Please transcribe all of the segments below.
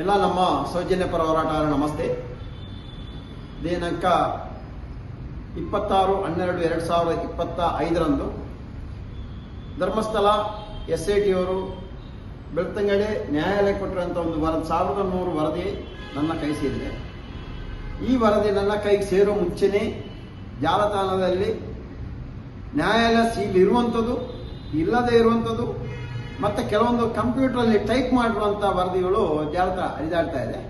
ಎಲ್ಲ ನಮ್ಮ ಸೌಜನ್ಯ ಪರ ಹೋರಾಟಗಾರ, ನಮಸ್ತೆ. ದಿನಾಂಕ ಇಪ್ಪತ್ತಾರು, ಹನ್ನೆರಡು, ಎರಡು ಸಾವಿರದ ಇಪ್ಪತ್ತ ಐದರಂದು ಧರ್ಮಸ್ಥಳ ಎಸ್ ಐ ಟಿಯವರು ಬೆಳ್ತಂಗಡೆ ನ್ಯಾಯಾಲಯ ಕೊಟ್ಟಿರುವಂಥ ಒಂದು ವರದ, ಸಾವಿರದ ನೂರು ವರದಿ ನನ್ನ ಕೈ ಸೇರಿದೆ. ಈ ವರದಿ ನನ್ನ ಕೈಗೆ ಸೇರೋ ಮುಂಚೆನೇ ಜಾಲತಾಣದಲ್ಲಿ ನ್ಯಾಯಾಲಯ ಸೀಲ್ ಇರುವಂಥದ್ದು ಇಲ್ಲದೇ ಇರುವಂಥದ್ದು ಮತ್ತು ಕೆಲವೊಂದು ಕಂಪ್ಯೂಟರಲ್ಲಿ ಟೈಪ್ ಮಾಡಿರುವಂಥ ವರದಿಗಳು ಜಾಲತಾಣ ಹರಿದಾಡ್ತಾ ಇದೆ.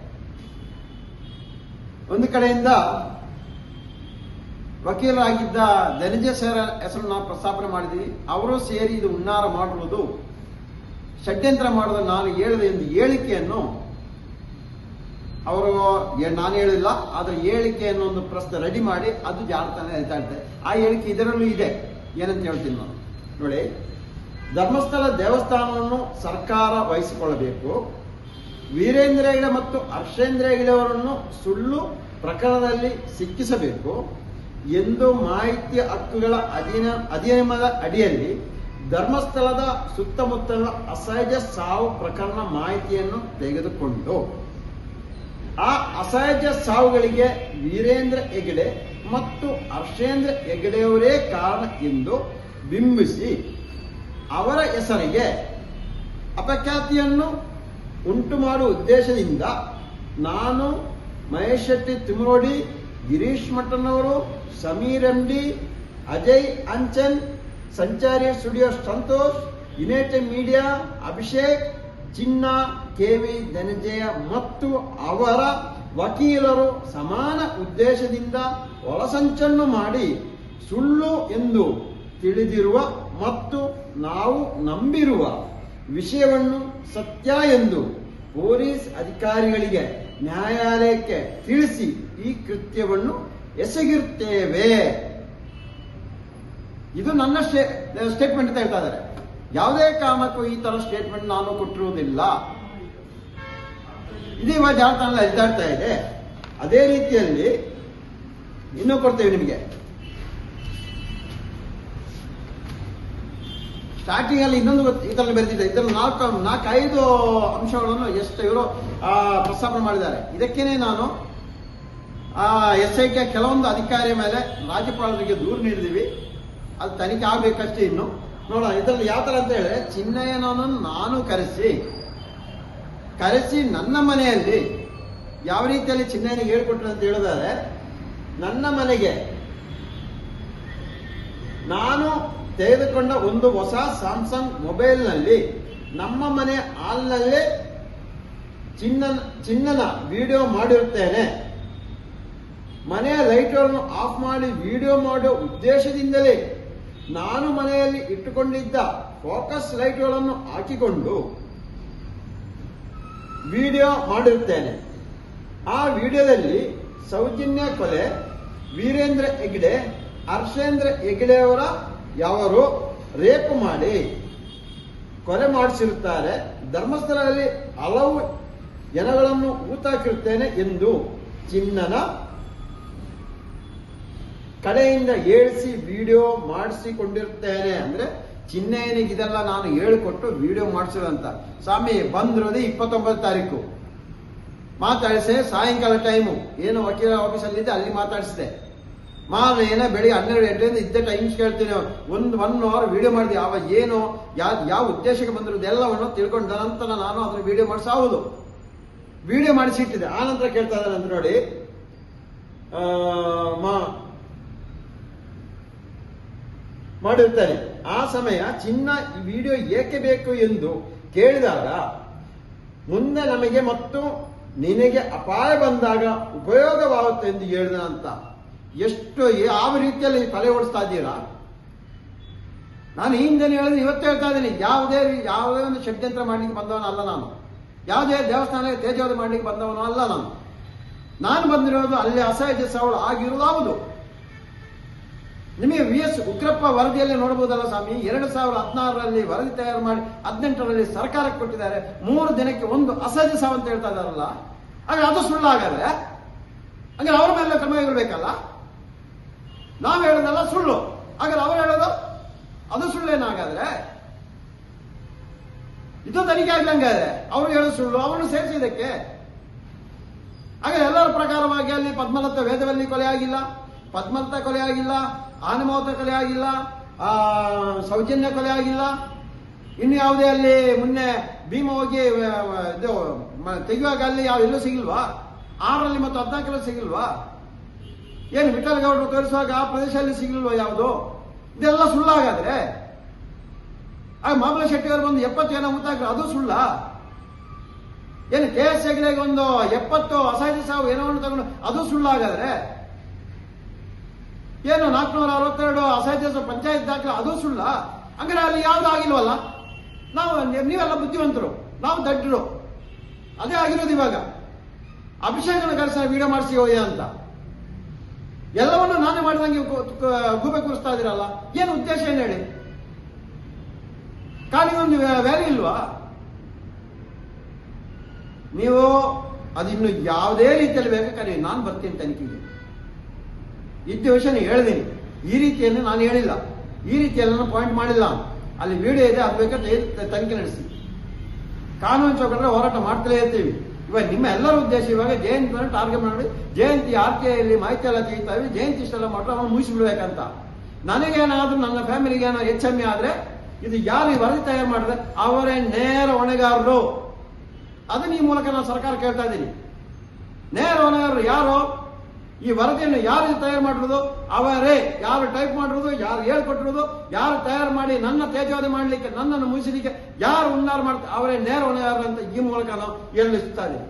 ಒಂದು ಕಡೆಯಿಂದ ವಕೀಲರಾಗಿದ್ದ ಧನಂಜಯ ಸರ್ ಹೆಸರು ನಾವು ಪ್ರಸ್ತಾಪನೆ ಮಾಡಿದ್ವಿ. ಅವರು ಸೇರಿ ಇದು ಉನ್ನಾರ ಮಾಡುವುದು ಷಡ್ಯಂತ್ರ ಮಾಡಿದ ನಾನು ಹೇಳಿದೆ ಎಂದು ಹೇಳಿಕೆಯನ್ನು ಅವರು ನಾನು ಹೇಳಿಲ್ಲ ಅದರ ಹೇಳಿಕೆಯನ್ನು ಒಂದು ಪ್ರಶ್ನೆ ರೆಡಿ ಮಾಡಿ ಅದು ಜಾಲತಾಣ ಹರಿದಾಡ್ತಾ ಇದೆ. ಆ ಹೇಳಿಕೆ ಇದರಲ್ಲೂ ಇದೆ. ಏನಂತ ಹೇಳ್ತೀನಿ ನಾನು. ನೋಡಿ ಧರ್ಮಸ್ಥಳ ದೇವಸ್ಥಾನವನ್ನು ಸರ್ಕಾರ ವಹಿಸಿಕೊಳ್ಳಬೇಕು. ವೀರೇಂದ್ರ ಹೆಗಡೆ ಮತ್ತು ಹರ್ಷೇಂದ್ರ ಹೆಗಡೆ ಅವರನ್ನು ಸುಳ್ಳು ಪ್ರಕರಣದಲ್ಲಿ ಸಿಕ್ಕಿಸಬೇಕು. ಎಂದು ಮಾಹಿತಿ ಹಕ್ಕುಗಳ ಅಧೀನ, ಅಧಿನಿಯಮದ ಅಡಿಯಲ್ಲಿ ಧರ್ಮಸ್ಥಳದ ಸುತ್ತಮುತ್ತಲ ಅಸಹಜ ಸಾವು ಪ್ರಕರಣ ಮಾಹಿತಿಯನ್ನು ತೆಗೆದುಕೊಂಡು, ಆ ಅಸಹಜ ಸಾವುಗಳಿಗೆ ವೀರೇಂದ್ರ ಹೆಗಡೆ ಮತ್ತು ಹರ್ಷೇಂದ್ರ ಹೆಗಡೆಯವರೇ ಕಾರಣ ಎಂದು ಬಿಂಬಿಸಿ ಅವರ ಹೆಸರಿಗೆ ಅಪಖ್ಯಾತಿಯನ್ನು ಉಂಟು ಮಾಡುವ ಉದ್ದೇಶದಿಂದ ನಾನು Mahesh Shetty Timarodi Girish Mattannavar Sameer M Ajay Anchan, Sanchari studio Santosh united media Abhishek, ಚಿನ್ನ ಕೆ ವಿ ಧನಂಜಯ ಮತ್ತು ಅವರ ವಕೀಲರು ಸಮಾನ ಉದ್ದೇಶದಿಂದ ಒಳಸಂಚನ್ನು ಮಾಡಿ ಸುಳ್ಳು ಎಂದು ತಿಳಿದಿರುವ ಮತ್ತು ನಾವು ನಂಬಿರುವ ವಿಷಯವನ್ನು ಸತ್ಯ ಎಂದು ಪೊಲೀಸ್ ಅಧಿಕಾರಿಗಳಿಗೆ ನ್ಯಾಯಾಲಯಕ್ಕೆ ತಿಳಿಸಿ ಈ ಕೃತ್ಯವನ್ನು ಎಸಗಿರುತ್ತೇವೆ. ಇದು ನನ್ನ ಸ್ಟೇಟ್ಮೆಂಟ್ ಅಂತ ಹೇಳ್ತಾ ಇದ್ದಾರೆ. ಯಾವುದೇ ಕಾರಣಕ್ಕೂ ಈ ತರ ಸ್ಟೇಟ್ಮೆಂಟ್ ನಾನು ಕೊಟ್ಟಿರುವುದಿಲ್ಲ. ಇದು ಇವಾಗ ಜಾಲತಾಣ ಹರಿದಾಡ್ತಾ ಇದೆ. ಅದೇ ರೀತಿಯಲ್ಲಿ ಇನ್ನೂ ಕೊಡ್ತೇವೆ ನಿಮಗೆ. ಸ್ಟಾರ್ಟಿಂಗ್ ಅಲ್ಲಿ ಇನ್ನೊಂದು ಇದರಲ್ಲಿ ಬರೆದಿದೆ. ಇದರಲ್ಲಿ ನಾಲ್ಕು ನಾಲ್ಕು ಐದು ಅಂಶಗಳನ್ನು ಎಷ್ಟು ಇವರು ಪ್ರಸ್ತಾಪನೆ ಮಾಡಿದ್ದಾರೆ. ಇದಕ್ಕೇನೆ ನಾನು, ಆ, ಎಸ್ ಐ ಕೆ ಕೆಲವೊಂದು ಅಧಿಕಾರಿಯ ಮೇಲೆ ರಾಜ್ಯಪಾಲರಿಗೆ ದೂರು ನೀಡಿದೀವಿ ಅದು ತನಿಖೆ ಆಗ್ಬೇಕಷ್ಟೇ ಇನ್ನು. ನೋಡೋಣ, ಇದರಲ್ಲಿ ಯಾವ ಥರ ಅಂತ ಹೇಳಿದ್ರೆ ಚಿನ್ನಯ್ಯನನ್ನು ನಾನು ಕರೆಸಿ ಕರೆಸಿ ನನ್ನ ಮನೆಯಲ್ಲಿ ಯಾವ ರೀತಿಯಲ್ಲಿ ಚಿನ್ನಯ್ಯನಿಗೆ ಹೇಳ್ಕೊಟ್ರು ಅಂತ ಹೇಳಿದರೆ, ನನ್ನ ಮನೆಗೆ ನಾನು ತೆಗೆದುಕೊಂಡ ಒಂದು ಹೊಸ ಸ್ಯಾಮ್ಸಂಗ್ ಮೊಬೈಲ್ನಲ್ಲಿ ನಮ್ಮ ಮನೆ ಹಾಲ್ನಲ್ಲೇ ಚಿನ್ನ ಚಿನ್ನನ ವಿಡಿಯೋ ಮಾಡಿರುತ್ತೇನೆ. ಮನೆಯ ಲೈಟ್ಗಳನ್ನು ಆಫ್ ಮಾಡಿ ವಿಡಿಯೋ ಮಾಡುವ ಉದ್ದೇಶದಿಂದಲೇ ನಾನು ಮನೆಯಲ್ಲಿ ಇಟ್ಟುಕೊಂಡಿದ್ದ ಫೋಕಸ್ ಲೈಟ್ಗಳನ್ನು ಹಾಕಿಕೊಂಡು ವಿಡಿಯೋ ಮಾಡಿರುತ್ತೇನೆ. ಆ ವಿಡಿಯೋದಲ್ಲಿ ಸೌಜನ್ಯ ಕೊಲೆ, ವೀರೇಂದ್ರ ಹೆಗ್ಡೆ, ಹರ್ಷೇಂದ್ರ ಹೆಗ್ಡೆಯವರ ಯವರು ರೇಪ್ ಮಾಡಿ ಕೊಲೆ ಮಾಡಿಸಿರುತ್ತಾರೆ, ಧರ್ಮಸ್ಥಳದಲ್ಲಿ ಹಲವು ಜನಗಳನ್ನು ಊತಾಕಿರುತ್ತೇನೆ ಎಂದು ಚಿನ್ನನ ಕಡೆಯಿಂದ ಏಳಿಸಿ ವಿಡಿಯೋ ಮಾಡಿಸಿಕೊಂಡಿರ್ತೇನೆ ಅಂದ್ರೆ ಚಿನ್ನಯ್ಯನಿಗೆ ಇದೆಲ್ಲ ನಾನು ಹೇಳಿಕೊಟ್ಟು ವಿಡಿಯೋ ಮಾಡಿಸಿದಂತ ಸ್ವಾಮಿ, ಬಂದಿರೋದು ಇಪ್ಪತ್ತೊಂಬತ್ತು ತಾರೀಕು. ಮಾತಾಡಿಸಿದೆ ಸಾಯಂಕಾಲ ಟೈಮು ಏನು ವಕೀಲ ಆಫೀಸಲ್ಲಿದೆ ಅಲ್ಲಿ ಮಾತಾಡಿಸಿದೆ. ಮಾರನೇನ ಬೆಳಿಗ್ಗೆ ಹನ್ನೆರಡು ಗಂಟೆಯಿಂದ ಇದ್ದ ಟೈಮ್ಸ್ ಕೇಳ್ತೀನಿ ಒಂದು ಒನ್ ಅವರ್ ವಿಡಿಯೋ ಮಾಡಿದೆ ಅವ ಏನು? ಯಾವ ಯಾವ ಉದ್ದೇಶಕ್ಕೆ ಬಂದಿರೋದು? ಎಲ್ಲವನ್ನು ತಿಳ್ಕೊಂಡ ನಂತರ ನಾನು ಅದನ್ನ ವಿಡಿಯೋ ಮಾಡಿಸಾವುದು. ವಿಡಿಯೋ ಮಾಡಿಸಿಟ್ಟಿದೆ ಆ ನಂತರ ಕೇಳ್ತಾ ಇದ್ದಾರೆ ಅಂತ ನೋಡಿ ಆ, ಮಾ ಮಾಡಿರ್ತಾನೆ. ಆ ಸಮಯ ಚಿನ್ನ ಈ ವಿಡಿಯೋ ಏಕೆ ಬೇಕು ಎಂದು ಕೇಳಿದಾಗ ಮುಂದೆ ನಮಗೆ ಮತ್ತು ನಿನಗೆ ಅಪಾಯ ಬಂದಾಗ ಉಪಯೋಗವಾಗುತ್ತೆ ಎಂದು ಹೇಳಿದ ಅಂತ ಎಷ್ಟು ಯಾವ ರೀತಿಯಲ್ಲಿ ತಲೆ ಓಡಿಸ್ತಾ ಇದ್ದೀರಾ ನಾನು ಹಿಂದೆ ಹೇಳಿದ್ರೆ ಇವತ್ತು ಹೇಳ್ತಾ ಇದ್ದೀನಿ, ಯಾವುದೇ ಯಾವುದೇ ಒಂದು ಷಡ್ಯಂತ್ರ ಮಾಡ್ಲಿಕ್ಕೆ ಬಂದವನು ಅಲ್ಲ ನಾನು. ಯಾವುದೇ ದೇವಸ್ಥಾನ ತೇಜೋದು ಮಾಡ್ಲಿಕ್ಕೆ ಬಂದವನು ಅಲ್ಲ ನಾನು. ನಾನು ಬಂದಿರೋದು ಅಲ್ಲಿ ಅಸಹಜ ಸವಳು ಆಗಿರೋದು ನಿಮಗೆ ವಿ ಎಸ್ ಉಗ್ರಪ್ಪ ವರದಿಯಲ್ಲಿ ನೋಡಬಹುದಲ್ಲ ಸ್ವಾಮಿ? ಎರಡು ಸಾವಿರದ ಹದಿನಾರರಲ್ಲಿ ವರದಿ ತಯಾರು ಮಾಡಿ ಹದಿನೆಂಟರಲ್ಲಿ ಸರ್ಕಾರಕ್ಕೆ ಕೊಟ್ಟಿದ್ದಾರೆ. ಮೂರು ದಿನಕ್ಕೆ ಒಂದು ಅಸಹಜ ಸಾವು ಅಂತ ಹೇಳ್ತಾ ಇದಾರಲ್ಲ ಹಾಗೆ ಅದು ಸುಳ್ಳಾಗಲ್ಲ ಹಾಗೆ ಅವ್ರ ಮೇಲೆ ಕ್ರಮ ಇರಬೇಕಲ್ಲ ನಾವು ಹೇಳೋದಲ್ಲ ಸುಳ್ಳು. ಹಾಗಾದ್ರೆ ಅವ್ರು ಹೇಳೋದು? ಅದು ಸುಳ್ಳೇನಾಗಾದ್ರೆ ಇದು ತನಿಖೆ ಆಗ್ಲಂಗೆ ಅವ್ರು ಹೇಳೋದು ಸುಳ್ಳು ಅವನು ಸೇರಿಸಿದಕ್ಕೆ ಹಾಗೆ ಎಲ್ಲರ ಪ್ರಕಾರವಾಗಿ ಅಲ್ಲಿ ಪದ್ಮಲತ ವೇದವಲ್ಲಿ ಕೊಲೆ ಆಗಿಲ್ಲ, ಪದ್ಮಲತ ಕೊಲೆ ಆಗಿಲ್ಲ, ಆನಮೋತ ಕೊಲೆ ಆಗಿಲ್ಲ ಸೌಜನ್ಯ ಕೊಲೆ ಆಗಿಲ್ಲ. ಇನ್ನು ಯಾವುದೇ ಅಲ್ಲಿ ಮೊನ್ನೆ ಭೀಮ ಹೋಗಿ ಇದು ತೆಗೆಯುವಾಗ ಅಲ್ಲಿ ಯಾವ ಎಲ್ಲೂ ಸಿಗಿಲ್ವಾ? ಆರಲ್ಲಿ ಮತ್ತು ಹದಿನಾಲ್ಕರಲ್ಲಿ ಸಿಗಿಲ್ವಾ? ಏನು ವಿಠಲಗೌಡರು ತೋರಿಸುವಾಗ ಆ ಪ್ರದೇಶದಲ್ಲಿ ಸಿಗಿಲ್ವಾ ಯಾವುದು? ಇದೆಲ್ಲ ಸುಳ್ಳಾಗಾದ್ರೆ? ಆ ಮಾಮಲ ಶೆಟ್ಟಿ ಅವರು ಒಂದು ಎಪ್ಪತ್ತು ಏನೋ ಮುತ್ತಾಕ್ರು ಅದು ಸುಳ್ಳ? ಏನು ಕೆ ಎಸ್ ಹೆಗ್ಡೆಗೆ ಒಂದು ಎಪ್ಪತ್ತು ಅಸಹಜ ಸಾವು ಏನೋ ಒಂದು ತಗೊಂಡು ಅದು ಸುಳ್ಳಾಗಾದ್ರೆ? ಏನು ನಾಲ್ಕುನೂರ ಅರವತ್ತೆರಡು ಅಸಹಜ ಪಂಚಾಯತ್ ದಾಖಲೆ ಅದು ಸುಳ್ಳ? ಹಂಗಾರೆ ಅಲ್ಲಿ ಯಾವ್ದು ಆಗಿಲ್ವಲ್ಲ? ನಾವು ನೀವೆಲ್ಲ ಬುದ್ಧಿವಂತರು, ನಾವು ದಡ್ಡರು ಅದೇ ಆಗಿರೋದು ಇವಾಗ. ಅಭಿಷೇಕನ ಕರೆಸ ವಿಡಿಯೋ ಮಾಡಿಸಿ ಹೋಯ್ಯ ಅಂತ. ಎಲ್ಲವನ್ನು ನಾನೇ ಮಾಡಿದಂಗೆ ಗೂಬೆ ಕೂರಿಸ್ತಾ ಇದೀರಲ್ಲ ಏನು ಉದ್ದೇಶ ಏನು ಹೇಳಿ? ಕಾಲಿಗೊಂದು ವ್ಯಾಲ್ಯೂ ಇಲ್ವಾ? ನೀವು ಅದಿನ್ನು ಯಾವುದೇ ರೀತಿಯಲ್ಲಿ ಬೇಕಾದ್ರೆ ನಾನು ಬರ್ತೀನಿ ತನಿಖೆಗೆ. ಇದ್ದ ವಿಷಯ ಹೇಳಿದ್ದೀನಿ ಈ ರೀತಿಯಲ್ಲಿ ನಾನು ಹೇಳಿಲ್ಲ. ಈ ರೀತಿಯಲ್ಲಿ ನಾನು ಪಾಯಿಂಟ್ ಮಾಡಿಲ್ಲ. ಅಲ್ಲಿ ವಿಡಿಯೋ ಇದೆ, ಅದು ಬೇಕಾದ್ರೆ ತನಿಖೆ ನಡೆಸಿ. ಕಾನೂನು ಚೌಕಟ್ಟರೆ ಹೋರಾಟ ಮಾಡ್ತಲೇ ಇರ್ತೀವಿ. ಇವಾಗ ನಿಮ್ಮ ಎಲ್ಲರ ಉದ್ದೇಶ ಇವಾಗ ಜಯಂತಿ ಟಾರ್ಗೆಟ್ ಮಾಡಿ ಜಯಂತಿ ಆರ್ ಟಿ ಐಲಿ ಮಾಹಿತಿ ಎಲ್ಲ ತೆಗಿತಾ ಇದ್ವಿ ಜಯಂತಿ ಇಷ್ಟೆಲ್ಲ ಮಾಡ್ರೆ ಅವನು ಮುಗಿಸ್ಬಿಡ್ಬೇಕಂತ ನನಗೇನಾದ್ರೂ ನನ್ನ ಫ್ಯಾಮಿಲಿಗೆ ಏನೋ ಹೆಚ್ಚಮ್ಮೆ ಆದ್ರೆ ಇದು ಯಾರು ಈ ವರದಿ ತಯಾರು ಮಾಡಿದ್ರೆ ಅವರೇ ನೇರ ಹೊಣೆಗಾರರು. ಅದನ್ನ ಈ ಮೂಲಕ ನಾನು ಸರ್ಕಾರ ಕೇಳ್ತಾ ಇದ್ದೀನಿ. ನೇರ ಹೊಣೆಗಾರರು ಯಾರು? ಈ ವರದಿಯನ್ನು ಯಾರು ತಯಾರು ಮಾಡಿರೋದು ಅವರೇ. ಯಾರು ಟೈಪ್ ಮಾಡಿರೋದು ಯಾರು ಹೇಳ್ಕೊಟ್ಟಿರೋದು ಯಾರು ತಯಾರು ಮಾಡಿ ನನ್ನ ತೇಜೋದಿ ಮಾಡಲಿಕ್ಕೆ, ನನ್ನನ್ನು ಮುಗಿಸಲಿಕ್ಕೆ ಯಾರು ಉನ್ನಾರ ಮಾಡ್ತಾರೆ ಅವರೇ ನೇರ ಹೊಣೆಗಾರರು ಅಂತ ಈ ಮೂಲಕ ನಾವು ಎಲ್ಲಿಸ್ತಾ ಇದ್ದೀನಿ